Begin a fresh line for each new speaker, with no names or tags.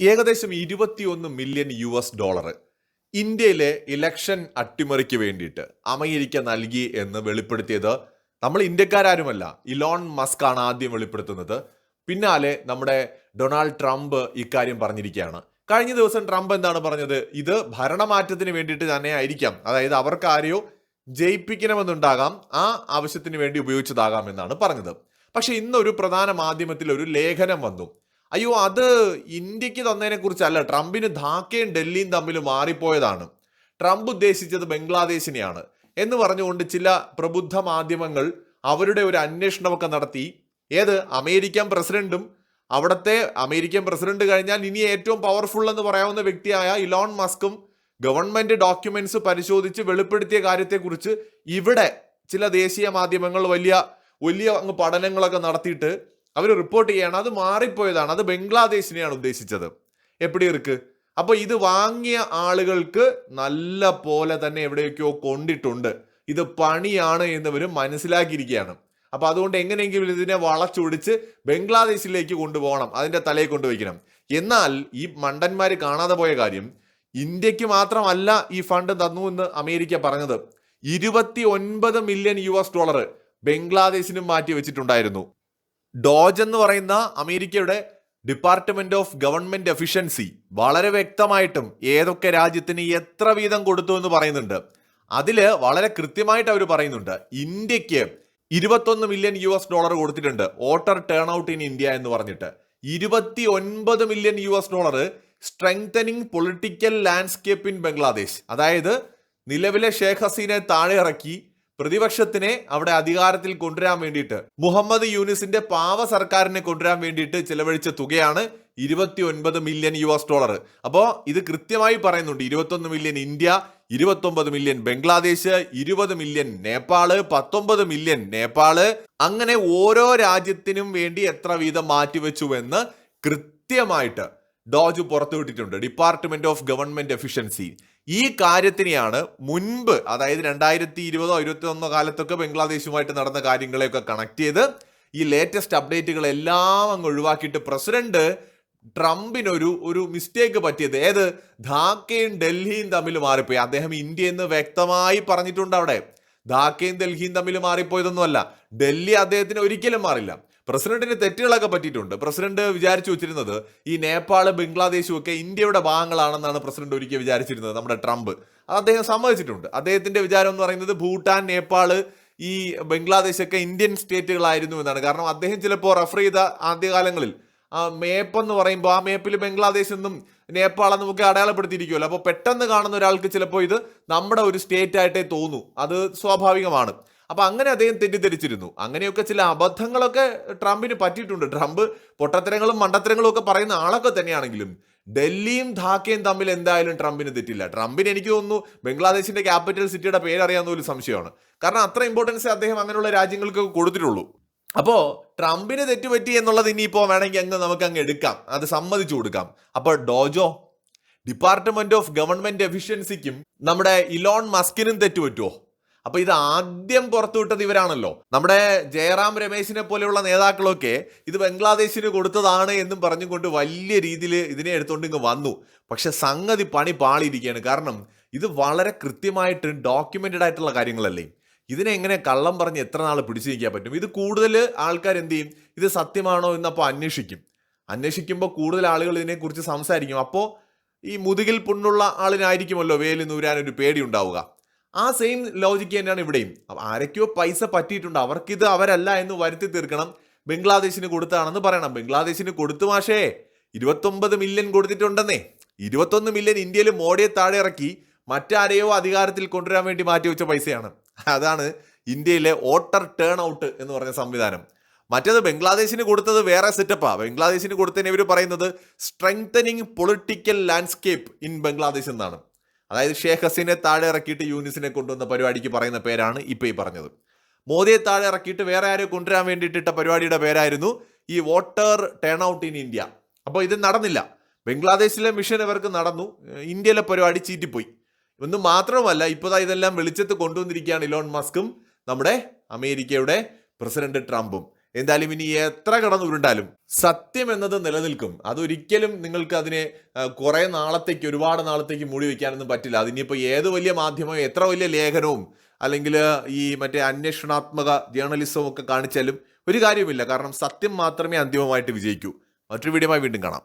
ഏകദേശം ഇരുപത്തിയൊന്ന് million U S dollar ഇന്ത്യയിലെ ഇലക്ഷൻ അട്ടിമറിക്ക് വേണ്ടിയിട്ട് അമേരിക്ക നൽകി എന്ന് വെളിപ്പെടുത്തിയത് നമ്മൾ ഇന്ത്യക്കാരുമല്ല ഇലോൺ മസ്ക് ആണ് ആദ്യം വെളിപ്പെടുത്തുന്നത്. പിന്നാലെ നമ്മുടെ ഡൊണാൾഡ് ട്രംപ് ഇക്കാര്യം പറഞ്ഞിരിക്കുകയാണ്. കഴിഞ്ഞ ദിവസം ട്രംപ് എന്താണ് പറഞ്ഞത്? ഇത് ഭരണമാറ്റത്തിന് വേണ്ടിയിട്ട് തന്നെ ആയിരിക്കാം. അതായത് അവർക്ക് ആരെയോ ജയിപ്പിക്കണമെന്നുണ്ടാകാം. ആ ആവശ്യത്തിന് വേണ്ടി ഉപയോഗിച്ചതാകാം എന്നാണ് പറഞ്ഞത്. പക്ഷെ ഇന്നൊരു പ്രധാന മാധ്യമത്തിൽ ഒരു ലേഖനം വന്നു. അയ്യോ അത് ഇന്ത്യയ്ക്ക് തന്നതിനെ കുറിച്ചല്ല ട്രംപിന് ധാക്കയും ഡൽഹിയും തമ്മിൽ മാറിപ്പോയതാണ്. ട്രംപ് ഉദ്ദേശിച്ചത് ബംഗ്ലാദേശിനെയാണ്. എന്ന് പറഞ്ഞുകൊണ്ട് ചില പ്രബുദ്ധ മാധ്യമങ്ങൾ അവരുടെ ഒരു അന്വേഷണമൊക്കെ നടത്തി. ഏത്? അമേരിക്കൻ പ്രസിഡന്റും അവിടുത്തെ അമേരിക്കൻ പ്രസിഡന്റ് കഴിഞ്ഞാൽ ഇനി ഏറ്റവും പവർഫുൾ എന്ന് പറയാവുന്ന വ്യക്തിയായ ഇലോൺ മസ്കും ഗവൺമെന്റ് ഡോക്യുമെന്റ്സ് പരിശോധിച്ച് വെളിപ്പെടുത്തിയ കാര്യത്തെക്കുറിച്ച് ഇവിടെ ചില ദേശീയ മാധ്യമങ്ങൾ വലിയ വലിയ അങ്ങ് പഠനങ്ങളൊക്കെ നടത്തിയിട്ട് അവർ റിപ്പോർട്ട് ചെയ്യാണ്. അത് മാറിപ്പോയതാണ്. അത് ബംഗ്ലാദേശിനെയാണ് ഉദ്ദേശിച്ചത്. എപ്പിടി ഇருக்கு അപ്പോൾ ഇത് വാങ്ങിയ ആളുകൾക്ക് നല്ല പോലെ തന്നെ എവിടെയൊക്കെയോ കൊണ്ടിട്ടുണ്ട്. ഇത് പണിയാണ് എന്നിവരും മനസ്സിലാക്കിയിരിക്കുകയാണ്. അപ്പോൾ അതുകൊണ്ട് എങ്ങനെയെങ്കിലും ഇതിനെ വളച്ചൊടിച്ച് ബംഗ്ലാദേശിലേക്ക് കൊണ്ടുപോകണം. അതിന്റെ തലയിൽ കൊണ്ടുവയ്ക്കണം. എന്നാൽ ഈ മണ്ടന്മാർ കാണാതെ പോയ കാര്യം ഇന്ത്യയ്ക്ക് മാത്രമല്ല ഈ ഫണ്ട് തന്നു എന്ന് അമേരിക്ക പറഞ്ഞത്. ഇരുപത്തി ഒൻപത് മില്യൺ യു എസ് ഡോളർ ബംഗ്ലാദേശിനും മാറ്റി വെച്ചിട്ടുണ്ടായിരുന്നു. ഡോജ് എന്ന് പറയുന്ന അമേരിക്കയുടെ ഡിപ്പാർട്ട്മെന്റ് ഓഫ് ഗവൺമെന്റ് എഫിഷ്യൻസി വളരെ വ്യക്തമായിട്ടും ഏതൊക്കെ രാജ്യത്തിന് എത്ര വീതം കൊടുത്തു എന്ന് പറയുന്നുണ്ട്. അതിൽ വളരെ കൃത്യമായിട്ട് അവർ പറയുന്നുണ്ട്. ഇന്ത്യയ്ക്ക് ഇരുപത്തൊന്ന് മില്യൺ യു എസ് ഡോളർ കൊടുത്തിട്ടുണ്ട്. Voter turn out in India എന്ന് പറഞ്ഞിട്ട്. ഇരുപത്തി ഒൻപത് million U S dollar strengthening political landscape in Bangladesh അതായത് നിലവിലെ ഷേഖ് ഹസീനെ താഴെ ഇറക്കി പ്രതിപക്ഷത്തിനെ അവിടെ അധികാരത്തിൽ കൊണ്ടുവരാൻ വേണ്ടിയിട്ട് മുഹമ്മദ് യൂനിസിന്റെ പാവ സർക്കാരിനെ കൊണ്ടുവരാൻ വേണ്ടിയിട്ട് ചെലവഴിച്ച തുകയാണ് ഇരുപത്തി ഒൻപത് മില്യൺ യു എസ് ഡോളർ. അപ്പോൾ ഇത് കൃത്യമായി പറയുന്നുണ്ട്. ഇരുപത്തൊന്ന് മില്യൺ ഇന്ത്യ ഇരുപത്തൊമ്പത് മില്യൺ ബംഗ്ലാദേശ് ഇരുപത് മില്യൺ നേപ്പാൾ പത്തൊമ്പത് മില്യൺ നേപ്പാൾ. അങ്ങനെ ഓരോ രാജ്യത്തിനും വേണ്ടി എത്ര വീതം മാറ്റിവെച്ചുവെന്ന് കൃത്യമായിട്ട് ഡോജ് പുറത്തുവിട്ടിട്ടുണ്ട്. ഡിപ്പാർട്ട്മെന്റ് ഓഫ് ഗവൺമെന്റ് എഫിഷ്യൻസി ഈ കാര്യത്തിനെയാണ് മുൻപ് അതായത് രണ്ടായിരത്തി ഇരുപതോ ഇരുപത്തി ഒന്നോ കാലത്തൊക്കെ ബംഗ്ലാദേശുമായിട്ട് നടന്ന കാര്യങ്ങളെയൊക്കെ കണക്ട് ചെയ്ത് ഈ ലേറ്റസ്റ്റ് അപ്ഡേറ്റുകൾ എല്ലാം അങ്ങ് ഒഴിവാക്കിയിട്ട് പ്രസിഡന്റ് ട്രംപിനൊരു ഒരു മിസ്റ്റേക്ക് പറ്റിയത്. ഏത്? ധാക്കയും ഡൽഹിയും തമ്മിൽ മാറിപ്പോയി. അദ്ദേഹം ഇന്ത്യ എന്ന് വ്യക്തമായി പറഞ്ഞിട്ടുണ്ട് അവിടെ. ധാക്കയും ഡൽഹിയും തമ്മിൽ മാറിപ്പോയതൊന്നുമല്ല. ഡൽഹി അദ്ദേഹത്തിന് ഒരിക്കലും മാറില്ല. പ്രസിഡന്റിന് തെറ്റുകളൊക്കെ പറ്റിയിട്ടുണ്ട്. പ്രസിഡന്റ് വിചാരിച്ചു വെച്ചിരുന്നത് ഈ നേപ്പാൾ ബംഗ്ലാദേശും ഒക്കെ ഇന്ത്യയുടെ ഭാഗങ്ങളാണെന്നാണ് പ്രസിഡന്റ് ഒരിക്കൽ വിചാരിച്ചിരുന്നത് നമ്മുടെ ട്രംപ്. അത് അദ്ദേഹം സമ്മതിച്ചിട്ടുണ്ട്. അദ്ദേഹത്തിന്റെ വിചാരം എന്ന് പറയുന്നത് ഭൂട്ടാൻ നേപ്പാൾ ഈ ബംഗ്ലാദേശ് ഒക്കെ ഇന്ത്യൻ സ്റ്റേറ്റുകളായിരുന്നു എന്നാണ്. കാരണം അദ്ദേഹം ചിലപ്പോൾ റെഫർ ചെയ്ത ആദ്യകാലങ്ങളിൽ ആ മേപ്പ് എന്ന് പറയുമ്പോൾ ആ മേപ്പിൽ ബംഗ്ലാദേശ് എന്നും നേപ്പാൾ എന്നും ഒക്കെ അടയാളപ്പെടുത്തിയിരിക്കുമല്ലോ അപ്പോൾ പെട്ടെന്ന് കാണുന്ന ഒരാൾക്ക് ചിലപ്പോൾ ഇത് നമ്മുടെ ഒരു സ്റ്റേറ്റ് ആയിട്ടേ തോന്നൂ. അത് സ്വാഭാവികമാണ്. അപ്പൊ അങ്ങനെ അദ്ദേഹം തെറ്റിദ്ധരിച്ചിരുന്നു. അങ്ങനെയൊക്കെ ചില അബദ്ധങ്ങളൊക്കെ ട്രംപിന് പറ്റിയിട്ടുണ്ട്. ട്രംപ് പൊട്ടത്തരങ്ങളും മണ്ടത്തരങ്ങളും ഒക്കെ പറയുന്ന ആളൊക്കെ തന്നെയാണെങ്കിലും ഡൽഹിയും ധാക്കയും തമ്മിൽ എന്തായാലും ട്രംപിന് തെറ്റില്ല. ട്രംപിന് എനിക്ക് തോന്നുന്നു ബംഗ്ലാദേശിന്റെ ക്യാപിറ്റൽ സിറ്റിയുടെ പേരറിയാവുന്ന ഒരു സംശയമാണ്. കാരണം അത്ര ഇമ്പോർട്ടൻസ് അദ്ദേഹം അങ്ങനെയുള്ള രാജ്യങ്ങൾക്ക് കൊടുത്തിട്ടുള്ളൂ. അപ്പോ ട്രംപിന് തെറ്റുപറ്റി എന്നുള്ളത് ഇനിയിപ്പോ വേണമെങ്കിൽ അങ്ങ് നമുക്ക് അങ്ങ് എടുക്കാം. അത് സമ്മതിച്ചു കൊടുക്കാം. അപ്പോൾ ഡോജോ ഡിപ്പാർട്ട്മെന്റ് ഓഫ് ഗവൺമെന്റ് എഫിഷ്യൻസിക്കും നമ്മുടെ ഇലോൺ മസ്കിനും തെറ്റുപറ്റുമോ അപ്പൊ ഇത് ആദ്യം പുറത്തുവിട്ടത് ഇവരാണല്ലോ. നമ്മുടെ ജയറാം രമേശിനെ പോലെയുള്ള നേതാക്കളൊക്കെ ഇത് ബംഗ്ലാദേശിന് കൊടുത്തതാണ് എന്നും പറഞ്ഞുകൊണ്ട് വലിയ രീതിയിൽ ഇതിനെ എടുത്തുകൊണ്ട് ഇങ്ങ് വന്നു. പക്ഷെ സംഗതി പണി പാളിയിരിക്കുകയാണ്. കാരണം ഇത് വളരെ കൃത്യമായിട്ട് ഡോക്യുമെന്റഡ് ആയിട്ടുള്ള കാര്യങ്ങളല്ലേ. ഇതിനെ എങ്ങനെ കള്ളം പറഞ്ഞ് എത്ര നാൾ പിടിച്ചു നിൽക്കാൻ പറ്റും? ഇത് കൂടുതൽ ആൾക്കാർ എന്ത് ചെയ്യും? ഇത് സത്യമാണോ എന്നപ്പോൾ അന്വേഷിക്കും. അന്വേഷിക്കുമ്പോൾ കൂടുതൽ ആളുകൾ ഇതിനെക്കുറിച്ച് സംസാരിക്കും. അപ്പോൾ ഈ മുതുകിൽ പുണ്ണുള്ള ആളിനായിരിക്കുമല്ലോ വേലി നൂരാനൊരു പേടി ഉണ്ടാവുക. ആ സെയിം ലോജിക്ക് തന്നെയാണ് ഇവിടെയും. ആരൊക്കെയോ പൈസ പറ്റിയിട്ടുണ്ട്. അവർക്കിത് അവരല്ല എന്ന് വരുത്തി തീർക്കണം. ബംഗ്ലാദേശിന് കൊടുത്താണെന്ന് പറയണം. ബംഗ്ലാദേശിന് കൊടുത്തു മാഷേ. ഇരുപത്തൊമ്പത് മില്യൺ കൊടുത്തിട്ടുണ്ടെന്നേ. ഇരുപത്തൊന്ന് മില്യൺ ഇന്ത്യയിൽ മോഡിയെ താഴെ ഇറക്കി മറ്റാരെയോ അധികാരത്തിൽ കൊണ്ടുവരാൻ വേണ്ടി മാറ്റിവെച്ച പൈസയാണ്. അതാണ് ഇന്ത്യയിലെ വോട്ടർ ടേൺ ഔട്ട് എന്ന് പറഞ്ഞ സംവിധാനം. മറ്റേത് ബംഗ്ലാദേശിന് കൊടുത്തത് വേറെ സെറ്റപ്പാണ് ബംഗ്ലാദേശിന് കൊടുത്തതിന് ഇവർ പറയുന്നത് strengthening political landscape in Bangladesh എന്നാണ്. അതായത് ഷേഖ് ഹസീനെ താഴെ ഇറക്കിയിട്ട് യൂനിസിനെ കൊണ്ടുവന്ന പരിപാടിക്ക് പറയുന്ന പേരാണ് ഇപ്പോൾ ഈ പറഞ്ഞത്. മോദിയെ താഴെ ഇറക്കിയിട്ട് വേറെ ആരെ കൊണ്ടുവരാൻ വേണ്ടിയിട്ടിട്ട പരിപാടിയുടെ പേരായിരുന്നു ഈ voter turn out in India അപ്പോൾ ഇത് നടന്നില്ല. ബംഗ്ലാദേശിലെ മിഷൻ ഇവർക്ക് നടന്നു. ഇന്ത്യയിലെ പരിപാടി ചീറ്റിപ്പോയി. ഒന്നും മാത്രമല്ല ഇപ്പോൾ ഇതെല്ലാം വെളിച്ചത്ത് കൊണ്ടുവന്നിരിക്കുകയാണ് ഇലോൺ മസ്കും നമ്മുടെ അമേരിക്കയുടെ പ്രസിഡന്റ് ട്രംപും. എന്തായാലും ഇനി എത്ര കടന്നു ഉരുണ്ടാലും സത്യം എന്നത് നിലനിൽക്കും. അതൊരിക്കലും നിങ്ങൾക്ക് അതിനെ കുറെ നാളത്തേക്ക് ഒരുപാട് നാളത്തേക്ക് മൂടി വയ്ക്കാനൊന്നും പറ്റില്ല. അതിനിപ്പോൾ ഏത് വലിയ മാധ്യമവും എത്ര വലിയ ലേഖനവും അല്ലെങ്കിൽ ഈ മറ്റേ അന്വേഷണാത്മക ജേർണലിസവും ഒക്കെ കാണിച്ചാലും ഒരു കാര്യമില്ല കാരണം സത്യം മാത്രമേ അന്തിമമായിട്ട് വിജയിക്കൂ. മറ്റൊരു വീഡിയോമായി വീണ്ടും കാണാം.